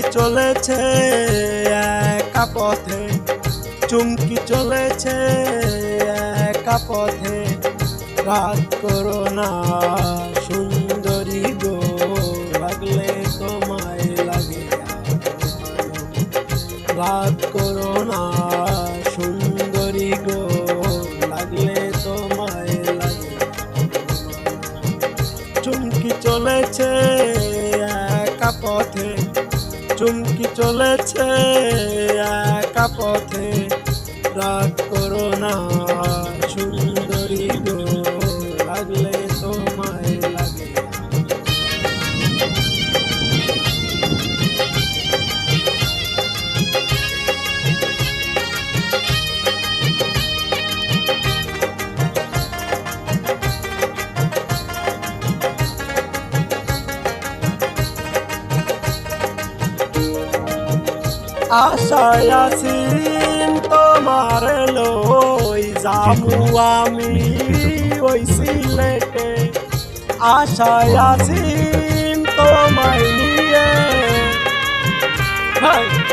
চলেছে একা পথে, চুমকি চলেছে একা পথে। রাত করো না সুন্দরী গো, লাগলে তোমায় লাগে রাত করো না সুন্দরী গো, লাগলে তোমায় লাগে চুমকি চলেছে একা পথে চুমকি চলেছে একা পথে রাত করো না আশায় আছিন তোমার লই যাব আমি ওই সিলেটে। আশায় আছিন তোমায় নিয়ে। হাই